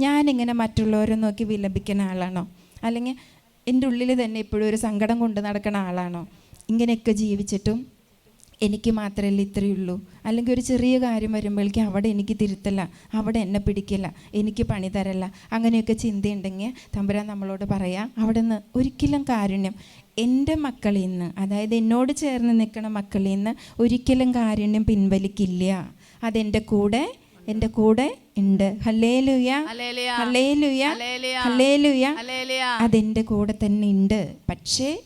ഞാനിങ്ങനെ മറ്റുള്ളവരെ നോക്കി വിലപിക്കുന്ന ആളാണോ? അല്ലെങ്കിൽ എന്റെ ഉള്ളിൽ തന്നെ ഇപ്പോഴും ഒരു സങ്കടം കൊണ്ട് നടക്കുന്ന ആളാണോ? ഇങ്ങനെയൊക്കെ ജീവിച്ചിട്ടും എനിക്ക് മാത്രമല്ല ഇത്രയേ ഉള്ളൂ അല്ലെങ്കിൽ ഒരു ചെറിയ കാര്യം വരുമ്പോഴേക്കും അവിടെ എനിക്ക് തിരുത്തല്ല അവിടെ എന്നെ പിടിക്കില്ല എനിക്ക് പണി തരല്ല അങ്ങനെയൊക്കെ ചിന്തയുണ്ടെങ്കിൽ തമ്പുരാൻ നമ്മളോട് പറയാം അവിടെ നിന്ന് ഒരിക്കലും കാരുണ്യം എന്റെ മക്കളിൽ നിന്ന് അതായത് എന്നോട് ചേർന്ന് നിൽക്കുന്ന മക്കളിൽ നിന്ന് ഒരിക്കലും കാരുണ്യം പിൻവലിക്കില്ല. അതെന്റെ കൂടെ എന്റെ കൂടെ ഉണ്ട്. അതെന്റെ. അതെന്റെ കൂടെ തന്നെ ഉണ്ട്. പക്ഷേ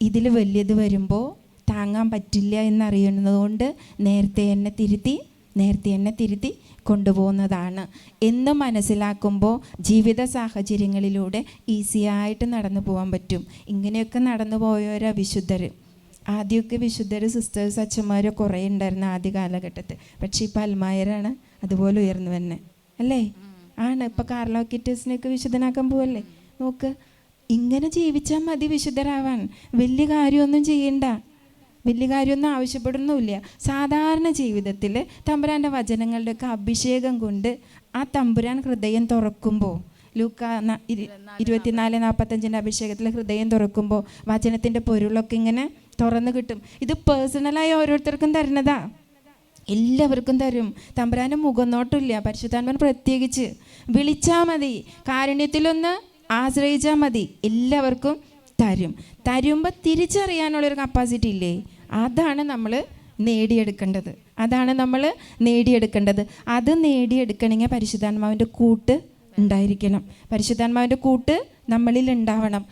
ഇതിൽ വലിയത് വരുമ്പോൾ താങ്ങാൻ പറ്റില്ല എന്നറിയുന്നതുകൊണ്ട് നേരത്തെ എന്നെ തിരുത്തി നേരത്തെ എന്നെ തിരുത്തി കൊണ്ടുപോകുന്നതാണ്. എന്ന് മനസ്സിലാക്കുമ്പോൾ ജീവിത സാഹചര്യങ്ങളിലൂടെ ഈസിയായിട്ട് നടന്നു പോകാൻ പറ്റും. ഇങ്ങനെയൊക്കെ നടന്നു പോയവരാ വിശുദ്ധർ ആദ്യമൊക്കെ വിശുദ്ധർ സിസ്റ്റേഴ്സ് അച്ഛന്മാരോ കുറേ ഉണ്ടായിരുന്നു ആദ്യ കാലഘട്ടത്തിൽ. പക്ഷേ ഇപ്പം അൽമായരാണ് അതുപോലെ ഉയർന്നു തന്നെ അല്ലേ? ആണ്. ഇപ്പം കാർലോക്കിറ്റേഴ്സിനെയൊക്കെ വിശുദ്ധനാക്കാൻ പോവല്ലേ? നോക്ക്. ഇങ്ങനെ ജീവിച്ചാൽ മതി വിശുദ്ധരാവാൻ. വലിയ കാര്യമൊന്നും ചെയ്യണ്ട. വലിയ കാര്യമൊന്നും ആവശ്യപ്പെടുന്നുമില്ല. സാധാരണ ജീവിതത്തിൽ തമ്പുരാന്റെ വചനങ്ങളുടെയൊക്കെ അഭിഷേകം കൊണ്ട് ആ തമ്പുരാൻ ഹൃദയം തുറക്കുമ്പോൾ ലൂക്ക ഇരുപത്തിനാല് നാൽപ്പത്തഞ്ചിന്റെ അഭിഷേകത്തിൽ ഹൃദയം തുറക്കുമ്പോൾ വചനത്തിന്റെ പൊരുളൊക്കെ ഇങ്ങനെ തുറന്നു കിട്ടും. ഇത് പേഴ്സണലായി ഓരോരുത്തർക്കും തരുന്നതാ. എല്ലാവർക്കും തരും. തമ്പുരാന്റെ മുഖനോട്ടില്ല പരിശുദ്ധാത്മൻ പ്രത്യേകിച്ച്. വിളിച്ചാൽ മതി. കാരുണ്യത്തിലൊന്ന് ആശ്രയിച്ചാൽ മതി. എല്ലാവർക്കും തരും. തരുമ്പോൾ തിരിച്ചറിയാനുള്ളൊരു കപ്പാസിറ്റി ഇല്ലേ? അതാണ് നമ്മൾ നേടിയെടുക്കേണ്ടത്. അതാണ് നമ്മൾ നേടിയെടുക്കേണ്ടത്. അത് നേടിയെടുക്കണമെങ്കിൽ പരിശുദ്ധാത്മാവിന്റെ കൂട്ട് ഉണ്ടായിരിക്കണം. പരിശുദ്ധാത്മാവിന്റെ കൂട്ട് നമ്മളിൽ ഉണ്ടാവണം.